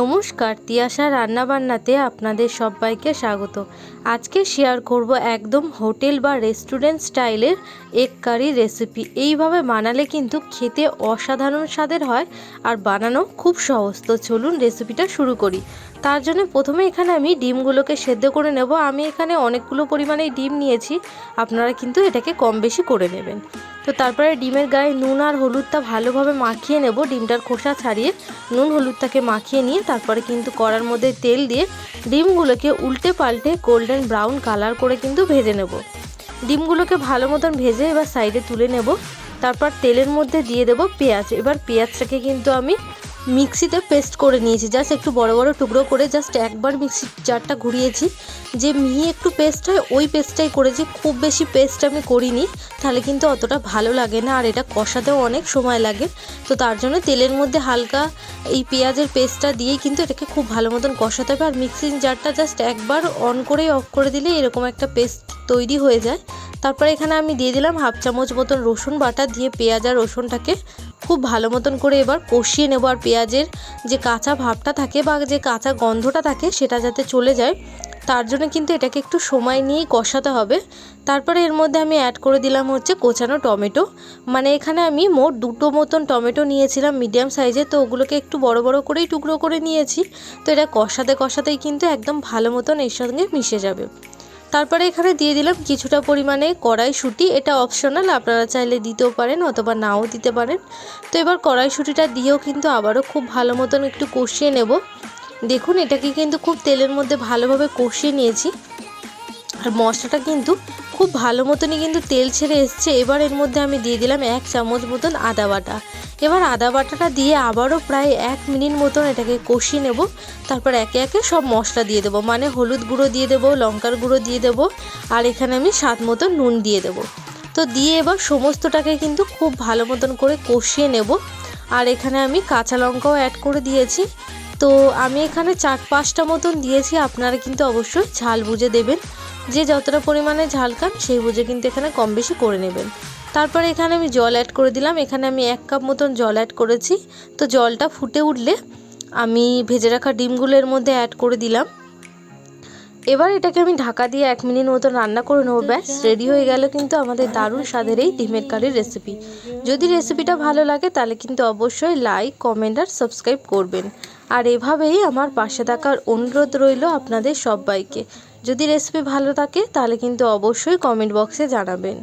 নমস্কার, তিয়াশা রান্নাবান্নাতে আপনাদের সবাইকে স্বাগত। আজকে শেয়ার করব একদম হোটেল বা রেস্টুরেন্ট স্টাইলের এগ কারি রেসিপি এইভাবে বানালে কিন্তু খেতে অসাধারণ স্বাদের হয় আর বানানো খুব সহজ। তো চলুন রেসিপিটা শুরু করি। তার জন্য প্রথমে এখানে আমি ডিমগুলোকে সেদ্ধ করে নেব। আমি এখানে অনেকগুলো পরিমাণে ডিম নিয়েছি। আপনারা কিন্তু এটাকে কম বেশি করে নেবেন। তো তারপরে ডিমের গায়ে নুন আর হলুদটা ভালোভাবে মাখিয়ে নেব। ডিমটার খোসা ছাড়িয়ে নুন হলুদটাকে মাখিয়ে নিয়ে তারপরে কিন্তু কড়ার মধ্যে তেল দিয়ে ডিমগুলোকে উল্টে পাল্টে গোল্ডেন ব্রাউন কালার করে কিন্তু ভেজে নেব। ডিমগুলোকে ভালো মতন ভেজে এবার সাইডে তুলে নেব। তারপর তেলের মধ্যে দিয়ে দেব পেঁয়াজ। এবার পেঁয়াজটাকে কিন্তু আমি মিক্সিতে পেস্ট করে নিয়েছি। জাস্ট একটু বড় বড় টুকরো করে জাস্ট একবার মিক্সি জারটা ঘুরিয়েছি। যে মিহি একটু পেস্ট হয়, ওই পেস্টটাই করেছি। খুব বেশি পেস্ট আমি করিনি, তাহলে কিন্তু অতটা ভালো লাগে না। আর এটা কষাতেও অনেক সময় লাগে। তো তার জন্য তেলের মধ্যে হালকা এই পেঁয়াজের পেস্টটা দিয়েই কিন্তু এটাকে খুব ভালো মতন কষাতে হবে। আর মিক্সিং জারটা জাস্ট একবার অন করেই অফ করে দিলে এরকম একটা পেস্ট তৈরি হয়ে যায়। তারপরে এখানে আমি দিয়ে দিলাম হাফ চামচ মতন রসুন বাটা দিয়ে পেঁয়াজ আর রসুনটাকে খুব ভালো মতন করে এবার কষিয়ে নেব আর পেঁয়াজের যে কাঁচা ভাবটা থাকে বা যে কাঁচা গন্ধটা থাকে সেটা যাতে চলে যায়, তার জন্য কিন্তু এটাকে একটু সময় নিয়েই কষাতে হবে। তারপরে এর মধ্যে আমি অ্যাড করে দিলাম হচ্ছে কোচানো টমেটো। মানে এখানে আমি মোট দুটো মতন টমেটো নিয়েছিলাম মিডিয়াম সাইজে তো ওগুলোকে একটু বড় বড় করেই টুকরো করে নিয়েছি। তো এটা কষাতে কষাতেই কিন্তু একদম ভালো মতন এর সঙ্গে মিশে যাবে। তারপরে এখানে দিয়ে দিলাম কিছুটা পরিমাণে কড়াইশুঁটি। এটা অপশনাল আপনারা চাইলে দিতেও পারেন অথবা নাও দিতে পারেন। তো এবার কড়াইশুঁটিটা দিয়েও কিন্তু আবারও খুব ভালো মতন একটু কষিয়ে নেব। দেখুন, এটাকে কিন্তু খুব তেলের মধ্যে ভালোভাবে কষিয়ে নিয়েছি। আর মশলাটা কিন্তু খুব ভালো মতনই কিন্তু তেল ছেড়ে এসছে। এবার এর মধ্যে আমি দিয়ে দিলাম এক চামচ মতন আদা বাটা। এবার আদা বাটাটা দিয়ে আবারও প্রায় এক মিনিট মতন এটাকে কষিয়ে নেব। তারপর একে একে সব মশলা দিয়ে দেবো। মানে হলুদ গুঁড়ো দিয়ে দেবো, লঙ্কার গুঁড়ো দিয়ে দেবো, আর এখানে আমি স্বাদ মতো নুন দিয়ে দেবো। তো দিয়ে এবার সমস্তটাকে কিন্তু খুব ভালো মতন করে কষিয়ে নেব। আর এখানে আমি কাঁচা লঙ্কাও অ্যাড করে দিয়েছি। তো আমি এখানে চার পাঁচটা মতন দিয়েছি আপনারা কিন্তু অবশ্যই ঝাল বুঝে দেবেন। যে যতটা পরিমাণে ঝাল খান সেই বুঝে কিন্তু এখানে কম বেশি করে নেবেন। তারপরে এখানে আমি জল অ্যাড করে দিলাম। এখানে আমি এক কাপ মতন জল অ্যাড করেছি। তো জলটা ফুটে উঠলে আমি ভেজে রাখা ডিমগুলোর মধ্যে অ্যাড করে দিলাম। এবার এটাকে আমি ঢাকা দিয়ে এক মিনিট মতো রান্না করে নেব। ব্যাস রেডি হয়ে গেল কিন্তু আমাদের দারুণ স্বাদের এই ডিমের কারির রেসিপি যদি রেসিপিটা ভালো লাগে তাহলে কিন্তু অবশ্যই লাইক কমেন্ট আর সাবস্ক্রাইব করবেন। আর এভাবেই আমার পাশে থাকার অনুরোধ রইল আপনাদের সবাইকে। যদি রেসিপি ভালো থাকে, তাহলে কিন্তু অবশ্যই কমেন্ট বক্সে জানাবেন।